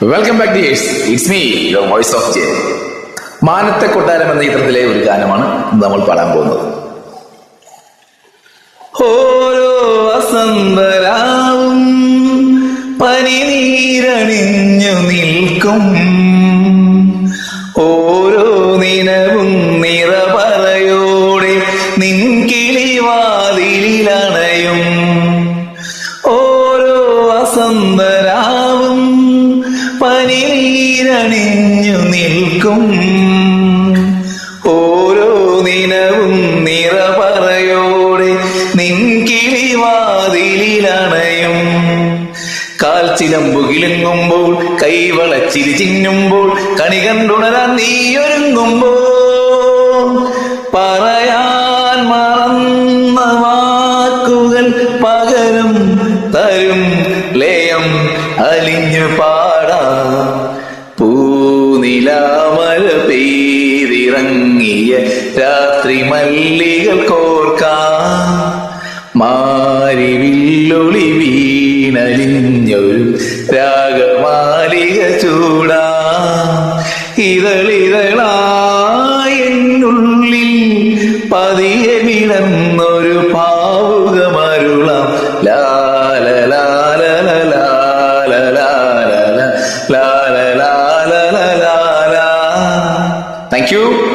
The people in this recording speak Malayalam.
Welcome back to it's me your voice of J Manathe Kottaram എന്ന ചിത്രത്തിലെ ഒരു ഗാനമാണ് നമ്മൾ പാടാൻ പോകുന്നത്. ഓരോ വസന്തരാവും പനിനീരണിഞ്ഞു നിൽക്കും. ഓരോ നിലവും നിറപറയോടെ നിൻ കിളിവാതിലണയും ഓരോ വസന്തരാവും നിൽക്കും. ഓരോ നിനവും നിറപറയോടെ നിൻ കിളിവാതിലണയും കാൽച്ചിലമ്പുകിലുങ്ങുമ്പോൾ കൈവളച്ചിരി ചിന്നുമ്പോൾ കണി കണ്ടുണരാൻ നീയൊരുങ്ങുമ്പോൾ പറയാൻ മറന്ന വാക്കുകൾ പകരം തരും ലയം അലിഞ്ഞു പാടാം. നിലാമല പേരിറങ്ങിയ രാത്രി മല്ലികൾ കോർക്കാം. മാരിവില്ലൊളി വീണലിഞ്ഞൊരു രാഗമാലിക ചൂടാ. ഇതളിതളായുള്ളിൽ പതിയെ വിടന്നൊരു പാവുക പാവുകമരുളാം ലാലലാ Thank you.